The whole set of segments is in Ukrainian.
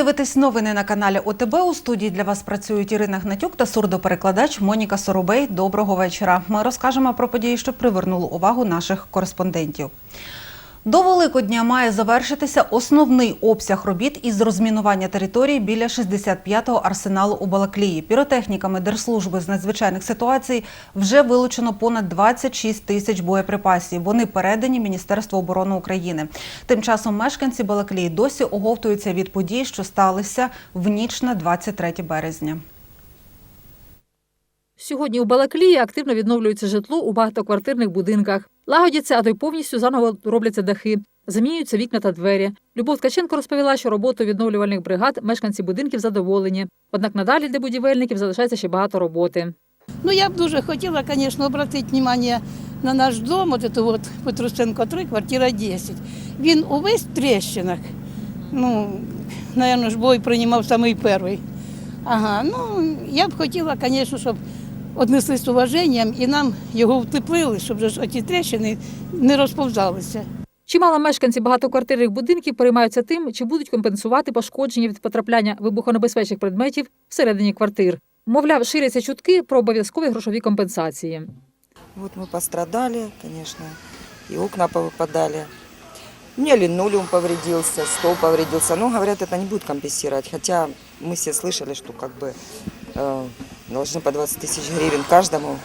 Ви дивитесь новини на каналі ОТБ. У студії для вас працюють Ірина Гнатюк та сурдоперекладач Моніка Соробей. Доброго вечора. Ми розкажемо про події, що привернули увагу наших кореспондентів. До Великодня має завершитися основний обсяг робіт із розмінування території біля 65-го арсеналу у Балаклії. Піротехніками Держслужби з надзвичайних ситуацій вже вилучено понад 26 тисяч боєприпасів. Вони передані Міністерству оборони України. Тим часом мешканці Балаклії досі оговтуються від подій, що сталися в ніч на 23 березня. Сьогодні у Балаклії активно відновлюється житло у багатоквартирних будинках. Лагодяться, а то й повністю заново робляться дахи. Замінюються вікна та двері. Любов Ткаченко розповіла, що роботою відновлювальних бригад мешканці будинків задоволені. Однак надалі для будівельників залишається ще багато роботи. Ну, я б дуже хотіла, звісно, обратити увагу на наш дом, от это вот Петрусенко 3, квартира 10. Він увесь в тріщинах. Ну, напевно, ж бой приймав самий перший. Ага, ну, я б хотіла, звісно, щоб віднеслися з уваженням і нам його втеплили, щоб же ж оті тріщини не розповзалися. Чимало мешканці багатоквартирних будинків переймаються тим, чи будуть компенсувати пошкодження від потрапляння вибухонебезпечних предметів всередині квартир. Мовляв, ширяться чутки про обов'язкові грошові компенсації. Вот мы пострадали, конечно, и окна повыпадали. У меня линолеум повредился, стол повредился. Но, говорят, это не будет компенсировать. Хотя мы все слышали, что как бы э, должны по 20 тысяч гривен каждому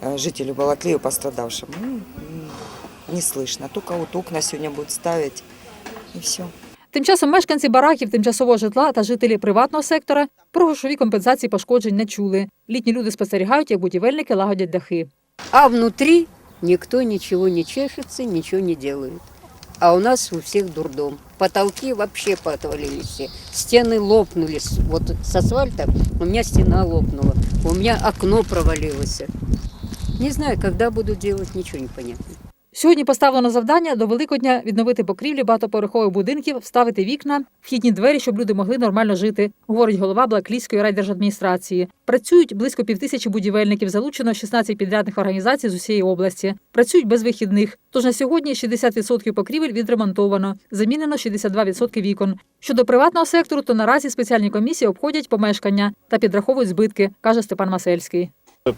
э, жителю Балаклею пострадавшему. Ну, м, не слышно. Только вот окна сегодня будут ставить, и все. Тим часом мешканці бараків, тимчасового житла та жителі приватного сектора про грошові компенсації пошкоджень не чули. Літні люди спостерігають, як будівельники лагодять дахи. А внутри никто ничего не чешется, ничего не делает. А у нас у всех дурдом. Потолки вообще поотвалились все. Стены лопнулись. Вот с асфальта у меня стена лопнула. У меня окно провалилось. Не знаю, когда буду делать, ничего не понятно. Сьогодні поставлено завдання до Великодня відновити покрівлі багатоповерхових будинків, вставити вікна, вхідні двері, щоб люди могли нормально жити, говорить голова Блаклійської райдержадміністрації. Працюють близько півтисячі будівельників, залучено 16 підрядних організацій з усієї області. Працюють без вихідних. Тож на сьогодні 60% покрівель відремонтовано, замінено 62% вікон. Щодо приватного сектору, то наразі спеціальні комісії обходять помешкання та підраховують збитки, каже Степан Масельський.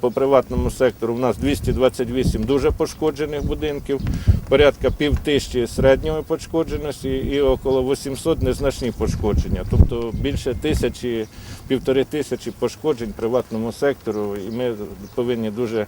По приватному сектору в нас 228 дуже пошкоджених будинків, порядка пів тисячі середньої пошкодженості і около 800 незначні пошкодження. Тобто більше тисячі, півтори тисячі пошкоджень приватному сектору, і ми повинні дуже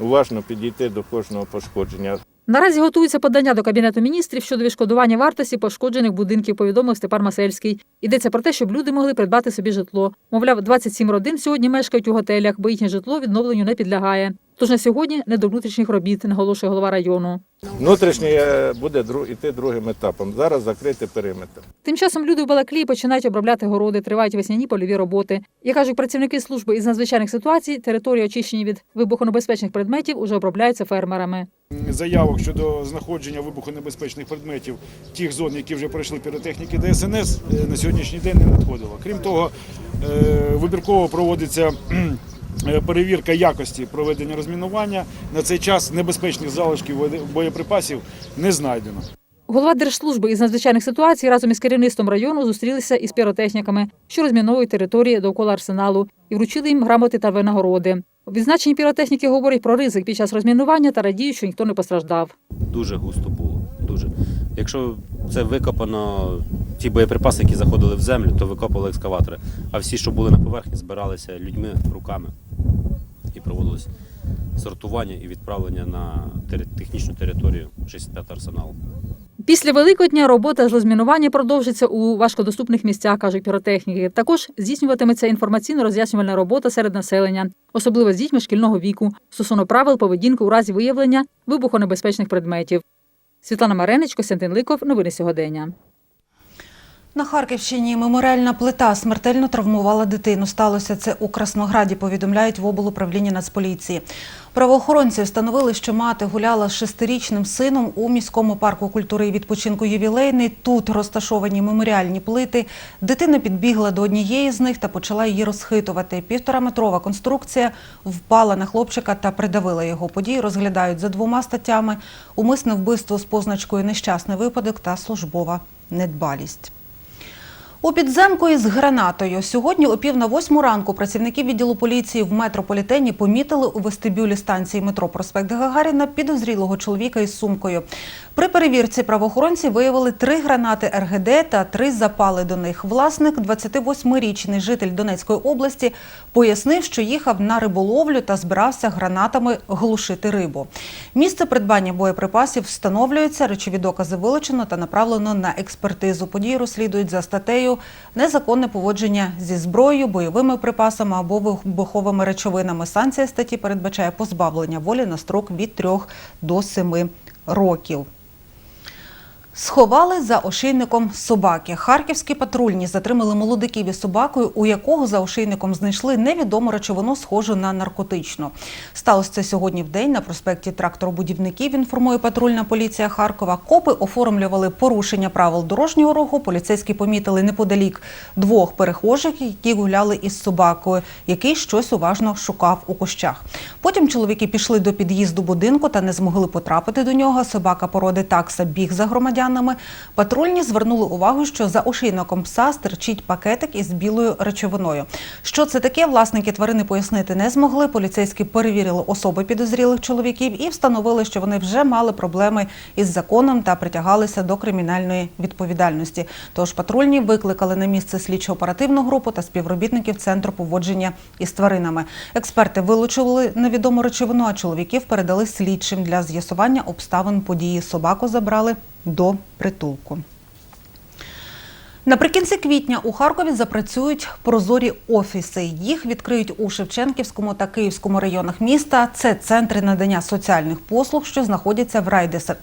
уважно підійти до кожного пошкодження. Наразі готується подання до Кабінету міністрів щодо відшкодування вартості пошкоджених будинків, повідомив Степан Масельський. Йдеться про те, щоб люди могли придбати собі житло. Мовляв, 27 родин сьогодні мешкають у готелях, бо їхнє житло відновленню не підлягає. Тож на сьогодні не до внутрішніх робіт, наголошує голова району. Внутрішній е, буде іти другим етапом. Зараз закрити периметр. Тим часом люди в Балаклії починають обробляти городи, тривають весняні польові роботи. Як кажуть працівники служби із надзвичайних ситуацій, території, очищені від вибухонебезпечних предметів, уже обробляються фермерами. заявок щодо знаходження вибухонебезпечних предметів тих зон, які вже пройшли піротехніки ДСНС, е, на сьогоднішній день не надходило. Крім того, е, вибірково проводиться перевірка якості проведення розмінування. На цей час небезпечних залишків води- боєприпасів не знайдено. Голова Держслужби із надзвичайних ситуацій разом із керівництвом району зустрілися із піротехніками, що розміновують території довкола арсеналу, і вручили їм грамоти та винагороди. Відзначені піротехніки говорять про ризик під час розмінування та радіють, що ніхто не постраждав. Дуже густо було. Дуже. Якщо це викопано, ті боєприпаси, які заходили в землю, то викопували екскаватори. А всі, що були на поверхні, збиралися людьми руками і проводилось сортування і відправлення на технічну територію 65 арсеналу. Після Великодня робота з розмінування продовжиться у важкодоступних місцях, кажуть піротехніки. Також здійснюватиметься інформаційно-роз'яснювальна робота серед населення, особливо з дітьми шкільного віку, стосовно правил поведінки у разі виявлення вибухонебезпечних предметів. Світлана Маренич, Костянтин Ликов. Новини сьогодення. На Харківщині меморіальна плита смертельно травмувала дитину. Сталося це у Краснограді, повідомляють в облуправлінні Нацполіції. Правоохоронці встановили, що мати гуляла з шестирічним сином у міському парку культури і відпочинку ювілейний. Тут розташовані меморіальні плити. Дитина підбігла до однієї з них та почала її розхитувати. Півтораметрова конструкція впала на хлопчика та придавила його. Події розглядають за двома статтями: умисне вбивство з позначкою нещасний випадок та службова недбалість. У підземку із гранатою сьогодні о пів на восьму ранку працівники відділу поліції в метрополітені помітили у вестибюлі станції метро Проспект Гагаріна підозрілого чоловіка із сумкою. При перевірці правоохоронці виявили три гранати РГД та три запали до них. Власник, 28-річний житель Донецької області, пояснив, що їхав на риболовлю та збирався гранатами глушити рибу. Місце придбання боєприпасів встановлюється, речові докази вилучено та направлено на експертизу. Події розслідують за статтею незаконне поводження зі зброєю, бойовими припасами або вибуховими речовинами. Санкція статті передбачає позбавлення волі на строк від 3 до 7 років. Сховали за ошейником собаки. Харківські патрульні затримали молодиків із собакою, у якого за ошейником знайшли невідому речовину, схожу на наркотичну. Сталося це сьогодні в день на проспекті тракторобудівників. Інформує патрульна поліція Харкова. Копи оформлювали порушення правил дорожнього руху. Поліцейські помітили неподалік двох перехожих, які гуляли із собакою, який щось уважно шукав у кущах. Потім чоловіки пішли до під'їзду будинку та не змогли потрапити до нього. Собака породи такса біг за громадянами. Патрульні звернули увагу, що за ошейником пса стирчить пакетик із білою речовиною. Що це таке, власники тварини пояснити не змогли. Поліцейські перевірили особи підозрілих чоловіків і встановили, що вони вже мали проблеми із законом та притягалися до кримінальної відповідальності. Тож патрульні викликали на місце слідчо-оперативну групу та співробітників центру поводження із тваринами. Експерти вилучили невідому речовину, а чоловіків передали слідчим для з'ясування обставин події. Собаку забрали до притулку. Наприкінці квітня у Харкові запрацюють прозорі офіси. Їх відкриють у Шевченківському та Київському районах міста. Це центри надання соціальних послуг, що знаходяться в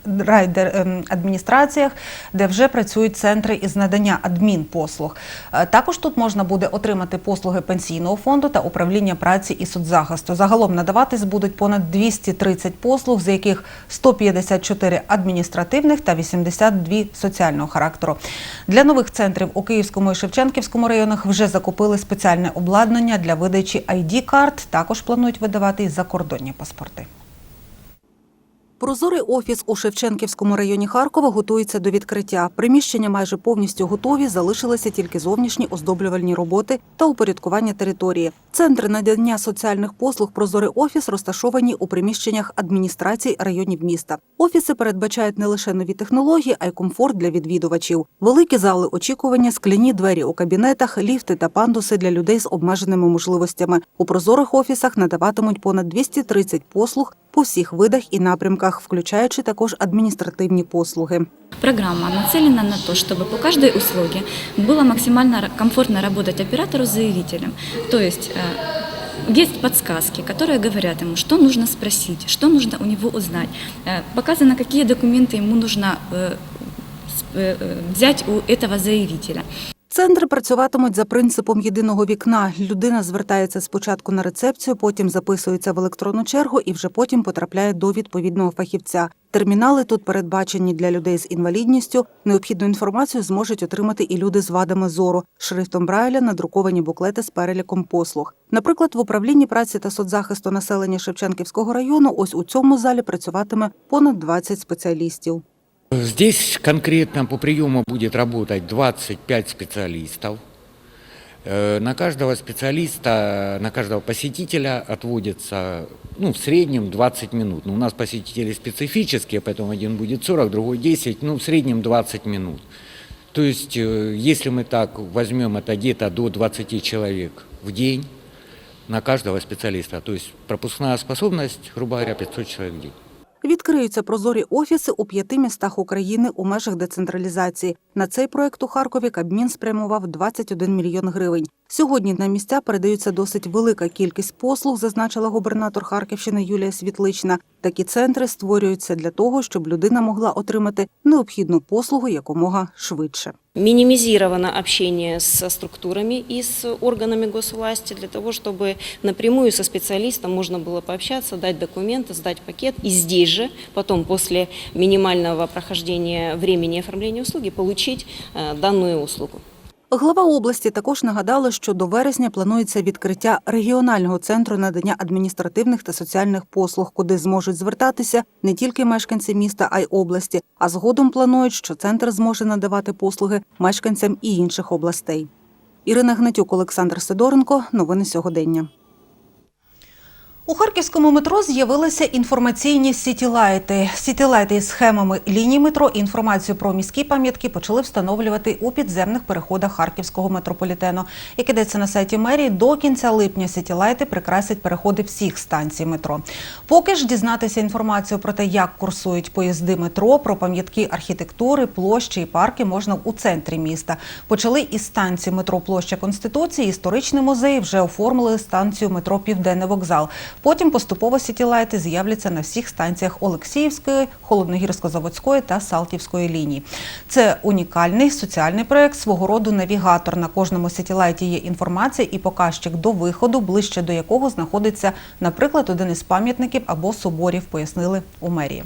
райдер-адміністраціях, де вже працюють центри із надання адмінпослуг. Е, Також тут можна буде отримати послуги пенсійного фонду та управління праці і соцзахисту. Загалом надаватись будуть понад 230 послуг, з яких 154 адміністративних та 82 соціального характеру. Для нових центрів у Київському і Шевченківському районах вже закупили спеціальне обладнання для видачі ID-карт. Також планують видавати і закордонні паспорти. Прозорий офіс у Шевченківському районі Харкова готується до відкриття. Приміщення майже повністю готові, залишилися тільки зовнішні оздоблювальні роботи та упорядкування території. Центри надання соціальних послуг Прозорий офіс розташовані у приміщеннях адміністрацій районів міста. Офіси передбачають не лише нові технології, а й комфорт для відвідувачів. Великі зали очікування, скляні двері у кабінетах, ліфти та пандуси для людей з обмеженими можливостями. У прозорих офісах надаватимуть понад 230 послуг по всіх видах і напрямках, включаючи також адміністративні послуги. Программа нацелена на то, чтобы по каждой услуге было максимально ра- комфортно работать оператору-заявителем. То есть э, есть подсказки, которые говорят ему, что нужно спросить, что нужно у него узнать. Э, Показано, какие документы ему нужно э, с- э, э, взять у этого заявителя. Центри працюватимуть за принципом єдиного вікна. Людина звертається спочатку на рецепцію, потім записується в електронну чергу і вже потім потрапляє до відповідного фахівця. Термінали тут передбачені для людей з інвалідністю. Необхідну інформацію зможуть отримати і люди з вадами зору. Шрифтом Брайля надруковані буклети з переліком послуг. Наприклад, в управлінні праці та соцзахисту населення Шевченківського району ось у цьому залі працюватиме понад 20 спеціалістів. Здесь конкретно по приему будет работать 25 специалистов. Э, На каждого специалиста, на каждого посетителя отводится ну, в среднем 20 минут. Но у нас посетители специфические, поэтому один будет 40, другой 10, ну в среднем 20 минут. То есть, э, если мы так возьмем это где-то до 20 человек в день на каждого специалиста, то есть пропускная способность, грубо говоря, 500 человек в день. Відкриються прозорі офіси у п'яти містах України у межах децентралізації. На цей проект у Харкові Кабмін спрямував 21 мільйон гривень. Сьогодні на місця передаються досить велика кількість послуг, зазначила губернатор Харківщини Юлія Світлична. Такі центри створюються для того, щоб людина могла отримати необхідну послугу якомога швидше Минимизировано общение со структурами и с органами госвласти для того, чтобы напрямую со специалистом можно было пообщаться, дать документы, сдать пакет и здесь же, потом после минимального прохождения времени оформления услуги, получить э, данную услугу. Глава області також нагадала, що до вересня планується відкриття регіонального центру надання адміністративних та соціальних послуг, куди зможуть звертатися не тільки мешканці міста, а й області. А згодом планують, що центр зможе надавати послуги мешканцям і інших областей. Ірина Гнатюк, Олександр Сидоренко. Новини сьогодення. У харківському метро з'явилися інформаційні сітілайти. Сітілайти із схемами ліній метро інформацію про міські пам'ятки почали встановлювати у підземних переходах харківського метрополітену. Як ідеться на сайті мерії, до кінця липня сітілайти прикрасять переходи всіх станцій метро. Поки ж дізнатися інформацію про те, як курсують поїзди метро, про пам'ятки архітектури, площі і парки можна у центрі міста. Почали із станції метро Площа Конституції. Історичний музей вже оформили станцію метро Південний вокзал. Потім поступово сітілайти з'являться на всіх станціях Олексіївської, Холодногірсько-Заводської та Салтівської ліній. Це унікальний соціальний проект, свого роду навігатор. На кожному сітілайті є інформація і показчик до виходу, ближче до якого знаходиться, наприклад, один із пам'ятників або соборів, пояснили у мерії.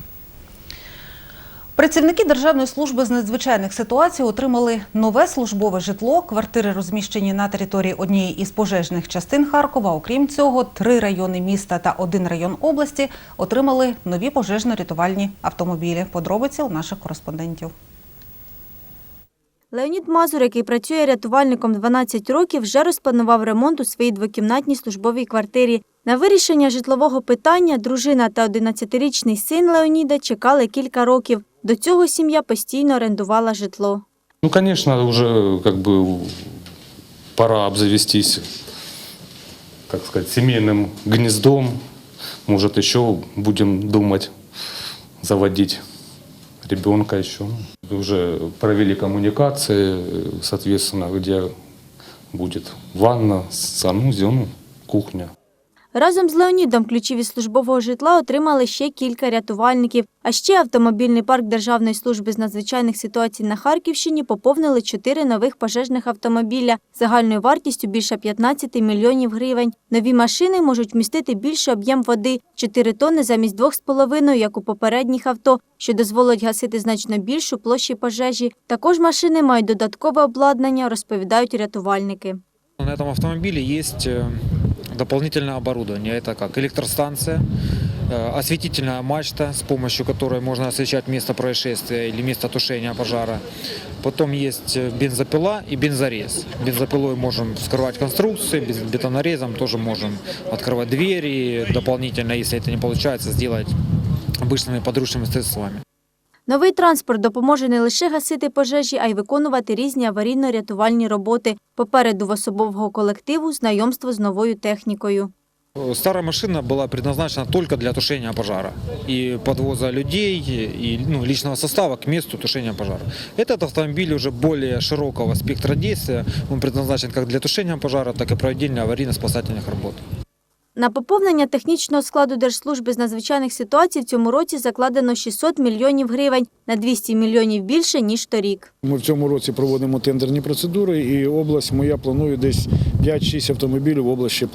Працівники Державної служби з надзвичайних ситуацій отримали нове службове житло. Квартири розміщені на території однієї із пожежних частин Харкова. Окрім цього, три райони міста та один район області отримали нові пожежно-рятувальні автомобілі. Подробиці у наших кореспондентів. Леонід Мазур, який працює рятувальником 12 років, вже розпланував ремонт у своїй двокімнатній службовій квартирі. На вирішення житлового питання дружина та 11-річний син Леоніда чекали кілька років. До цього сім'я постійно орендувала житло. Ну, конечно, уже как бы пора обзавестись, так сказать, семейным гнездом. Может, еще будем думать заводить ребенка еще. Уже провели коммуникации, соответственно, где будет ванна, санузел, ну, кухня. Разом з Леонідом ключі від службового житла отримали ще кілька рятувальників. А ще автомобільний парк Державної служби з надзвичайних ситуацій на Харківщині поповнили чотири нових пожежних автомобіля загальною вартістю більше 15 мільйонів гривень. Нові машини можуть вмістити більший об'єм води 4 тонни замість 2,5, як у попередніх авто, що дозволить гасити значно більшу площі пожежі. Також машини мають додаткове обладнання, розповідають рятувальники. На этом автомобиле есть э, дополнительное оборудование. Это как электростанция, э, осветительная мачта, с помощью которой можно освещать место происшествия или место тушения пожара. Потом есть э, бензопила и бензорез. Бензопилой можем вскрывать конструкции, бетонорезом тоже можем открывать двери. Дополнительно, если это не получается, сделать обычными подручными средствами. Новий транспорт допоможе не лише гасити пожежі, а й виконувати різні аварійно-рятувальні роботи. Попереду в особового колективу знайомство з новою технікою. Э, Старая машина была предназначена только для тушения пожара и подвоза людей и ну, личного состава к месту тушения пожара. Этот автомобиль уже более широкого спектра действия. Он предназначен как для тушения пожара, так и проведения аварийно-спасательных работ. На поповнення технічного складу Держслужби з надзвичайних ситуацій в цьому році закладено 600 мільйонів гривень на 200 мільйонів більше, ніж торік. Ми в цьому році проводимо тендерні процедури, і область моя планує десь 5-6 автомобілів область ще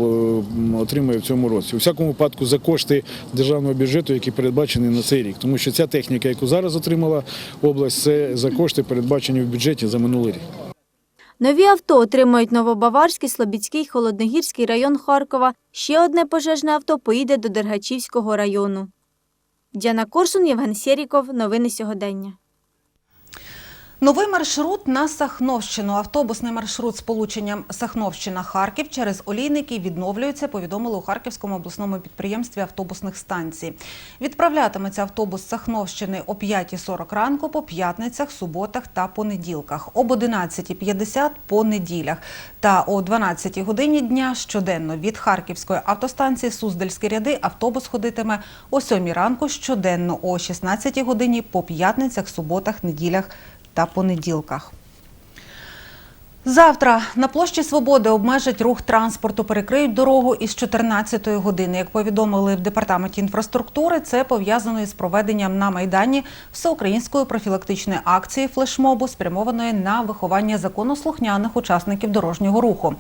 отримає в цьому році. У всякому випадку за кошти державного бюджету, які передбачені на цей рік. Тому що ця техніка, яку зараз отримала область, це за кошти передбачені в бюджеті за минулий рік. Нові авто отримають Новобаварський, Слобідський, Холодногірський район Харкова. Ще одне пожежне авто поїде до Дергачівського району. Діана Корсун, Євген Сєріков. Новини сьогодення. Новий маршрут на Сахновщину. Автобусний маршрут з полученням Сахновщина-Харків через Олійники відновлюється, повідомили у Харківському обласному підприємстві автобусних станцій. Відправлятиметься автобус Сахновщини о 5.40 ранку по п'ятницях, суботах та понеділках, об 11.50 по неділях та о 12 годині дня щоденно від Харківської автостанції Суздальські ряди автобус ходитиме о 7 ранку щоденно о 16 годині по п'ятницях, суботах, неділях та понеділках. Завтра на площі Свободи обмежать рух транспорту, перекриють дорогу із 14 години. Як повідомили в департаменті інфраструктури, це пов'язано із проведенням на майдані всеукраїнської профілактичної акції флешмобу, спрямованої на виховання законослухняних учасників дорожнього руху.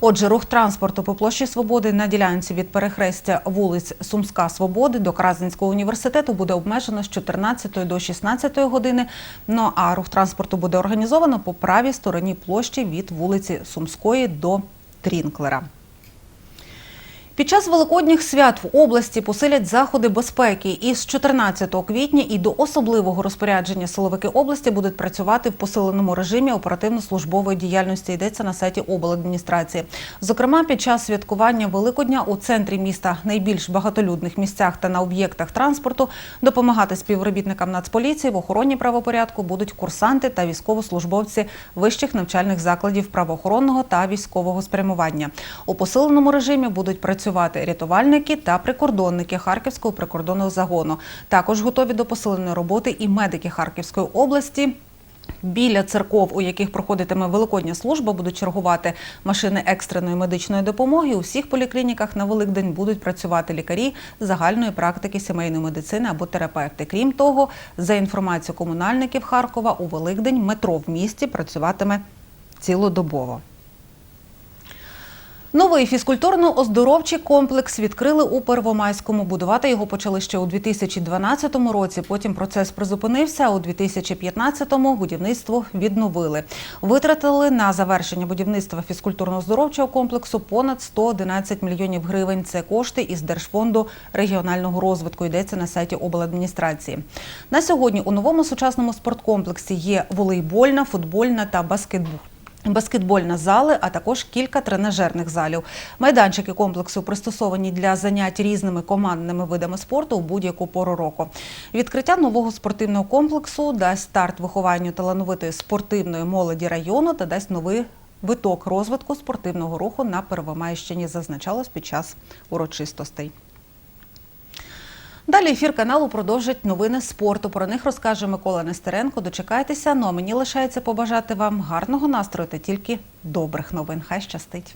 Отже, рух транспорту по площі Свободи на ділянці від перехрестя вулиць Сумська Свободи до Красненського університету буде обмежено з 14 до 16 години. Ну а рух транспорту буде організовано по правій стороні площі від вулиці Сумської до Трінклера. Під час великодніх свят в області посилять заходи безпеки. Із 14 квітня і до особливого розпорядження силовики області будуть працювати в посиленому режимі оперативно-службової діяльності. Йдеться на сайті обладміністрації. Зокрема, під час святкування Великодня у центрі міста, найбільш багатолюдних місцях та на об'єктах транспорту допомагати співробітникам Нацполіції в охороні правопорядку будуть курсанти та військовослужбовці вищих навчальних закладів правоохоронного та військового спрямування. У посиленому режимі будуть працювати рятувальники та прикордонники Харківського прикордонного загону. Також готові до посиленої роботи і медики Харківської області. Біля церков, у яких проходитиме великодня служба, будуть чергувати машини екстреної медичної допомоги. У всіх поліклініках на Великдень будуть працювати лікарі загальної практики сімейної медицини або терапевти. Крім того, за інформацією комунальників Харкова, у Великдень метро в місті працюватиме цілодобово. Новий фізкультурно-оздоровчий комплекс відкрили у Первомайському. Будувати його почали ще у 2012 році. Потім процес призупинився. а У 2015-му будівництво відновили. Витратили на завершення будівництва фізкультурно-оздоровчого комплексу понад 111 мільйонів гривень. Це кошти із Держфонду регіонального розвитку. Йдеться на сайті обладміністрації. На сьогодні у новому сучасному спорткомплексі є волейбольна, футбольна та баскетбол. Баскетбольна зали, а також кілька тренажерних залів. Майданчики комплексу пристосовані для занять різними командними видами спорту у будь-яку пору року. Відкриття нового спортивного комплексу дасть старт вихованню талановитої спортивної молоді району та дасть новий виток розвитку спортивного руху на Первомайщині, зазначалось під час урочистостей. Далі ефір каналу продовжать новини спорту. Про них розкаже Микола Нестеренко. Дочекайтеся. Ну а мені лишається побажати вам гарного настрою та тільки добрих новин. Хай щастить.